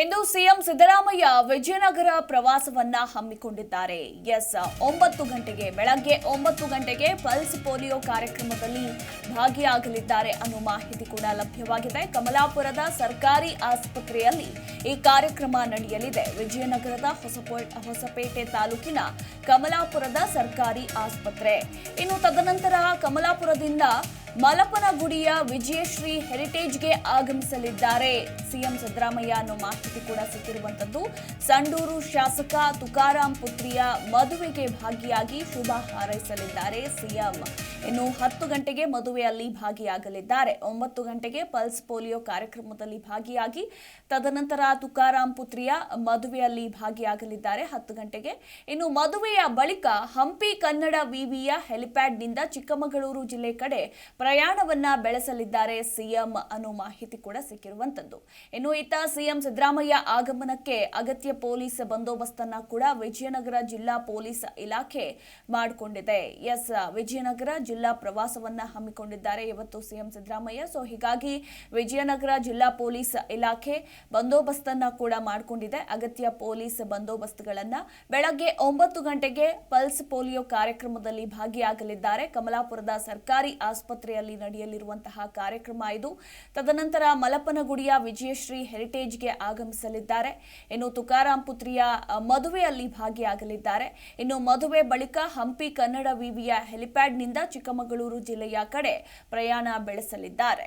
ಇಂದು CM Siddaramaiah Vijayanagara ಪ್ರವಾಸವನ್ನ ಹಮ್ಮಿಕೊಂಡಿದ್ದಾರೆ. S, ಒಂಬತ್ತು ಗಂಟೆಗೆ, ಬೆಳಗ್ಗೆ ಒಂಬತ್ತು ಗಂಟೆಗೆ ಪಲ್ಸ್ ಪೋಲಿಯೋ ಕಾರ್ಯಕ್ರಮದಲ್ಲಿ ಭಾಗಿಯಾಗಲಿದ್ದಾರೆ ಅನ್ನೋ ಮಾಹಿತಿ ಕೂಡ ಲಭ್ಯವಾಗಿದೆ. ಕಮಲಾಪುರದ ಸರ್ಕಾರಿ ಆಸ್ಪತ್ರೆಯಲ್ಲಿ ಈ ಕಾರ್ಯಕ್ರಮ ನಡೆಯಲಿದೆ. ವಿಜಯನಗರದ ಹೊಸಪೋ- ಹೊಸಪೇಟೆ ತಾಲೂಕಿನ ಕಮಲಾಪುರದ ಸರ್ಕಾರಿ ಆಸ್ಪತ್ರೆ. ಇನ್ನು ತದನಂತರ ಕಮಲಾಪುರದಿಂದ ಮಲಪನಗುಡಿಯ ವಿಜಯಶ್ರೀ ಹೆರಿಟೇಜ್ಗೆ ಆಗಮಿಸಲಿದ್ದಾರೆ. ಸಿಎಂ ಸಿದ್ದರಾಮಯ್ಯ ಅನ್ನೋ ಮಾಹಿತಿ ಕೂಡ ಸಿಕ್ಕಿರುವಂತದ್ದು ಸಂಡೂರು ಶಾಸಕ ತುಕಾರಾಂ ಪುತ್ರಿಯ ಮದುವೆಗೆ ಭಾಗಿಯಾಗಿ ಶುಭ ಹಾರೈಸಲಿದ್ದಾರೆ. ಸಿಎಂ ಇನ್ನು ಹತ್ತು ಗಂಟೆಗೆ ಮದುವೆಯಲ್ಲಿ ಭಾಗಿಯಾಗಲಿದ್ದಾರೆ. ಒಂಬತ್ತು ಗಂಟೆಗೆ ಪಲ್ಸ್ ಪೋಲಿಯೋ ಕಾರ್ಯಕ್ರಮದಲ್ಲಿ ಭಾಗಿಯಾಗಿ ತದನಂತರ ತುಕಾರಾಂ ಪುತ್ರಿಯ ಮದುವೆಯಲ್ಲಿ ಭಾಗಿಯಾಗಲಿದ್ದಾರೆ. ಹತ್ತು ಗಂಟೆಗೆ ಇನ್ನು ಮದುವೆಯ ಬಳಿಕ ಹಂಪಿ ಕನ್ನಡ ವಿವಿಯ ಹೆಲಿಪ್ಯಾಡ್ನಿಂದ ಚಿಕ್ಕಮಗಳೂರು ಜಿಲ್ಲೆ ಕಡೆ ಪ್ರಯಾಣವನ್ನ ಬೆಳೆಸಲಿದ್ದಾರೆ ಸಿಎಂ ಅನ್ನೋ ಮಾಹಿತಿ ಕೂಡ ಸಿಕ್ಕಿರುವಂತದ್ದು. ಇನ್ನು ಇತ್ತ ಸಿಎಂ ಸಿದ್ದರಾಮಯ್ಯ ಆಗಮನಕ್ಕೆ ಅಗತ್ಯ ಪೊಲೀಸ್ ಬಂದೋಬಸ್ತನ್ನ ಕೂಡ ವಿಜಯನಗರ ಜಿಲ್ಲಾ ಪೊಲೀಸ್ ಇಲಾಖೆ ಮಾಡಿಕೊಂಡಿದೆ. ಎಸ್, ವಿಜಯನಗರ ಜಿಲ್ಲಾ ಪ್ರವಾಸವನ್ನ ಹಮ್ಮಿಕೊಂಡಿದ್ದಾರೆ ಇವತ್ತು ಸಿಎಂ ಸಿದ್ದರಾಮಯ್ಯ. ಸೊ ಹೀಗಾಗಿ ವಿಜಯನಗರ ಜಿಲ್ಲಾ ಪೊಲೀಸ್ ಇಲಾಖೆ ಬಂದೋಬಸ್ತನ್ನ ಕೂಡ ಮಾಡಿಕೊಂಡಿದೆ. ಅಗತ್ಯ ಪೊಲೀಸ್ ಬಂದೋಬಸ್ತ್ಗಳನ್ನ ಬೆಳಗ್ಗೆ ಒಂಬತ್ತು ಗಂಟೆಗೆ ಪಲ್ಸ್ ಪೋಲಿಯೋ ಕಾರ್ಯಕ್ರಮದಲ್ಲಿ ಭಾಗಿಯಾಗಲಿದ್ದಾರೆ. ಕಮಲಾಪುರದ ಸರ್ಕಾರಿ ಆಸ್ಪತ್ರೆಯಲ್ಲಿ ನಡೆಯಲಿರುವಂತಹ ಕಾರ್ಯಕ್ರಮ ಇದು. ತದನಂತರ ಮಲಪನಗುಡಿಯ ವಿಜಯಶ್ರೀ ಹೆರಿಟೇಜ್ಗೆ ಆಗಮಿಸಲಿದ್ದಾರೆ. ಇನ್ನು ತುಕಾರಾಂ ಪುತ್ರಿಯ ಮದುವೆಯಲ್ಲಿ ಭಾಗಿಯಾಗಲಿದ್ದಾರೆ. ಇನ್ನು ಮದುವೆ ಬಳಿಕ ಹಂಪಿ ಕನ್ನಡ ವಿವಿಯ ಹೆಲಿಪ್ಯಾಡ್ನಿಂದ ಚಿಕ್ಕಮಗಳೂರು ಜಿಲ್ಲೆಯ ಕಡೆ ಪ್ರಯಾಣ ಬೆಳೆಸಲಿದ್ದಾರೆ.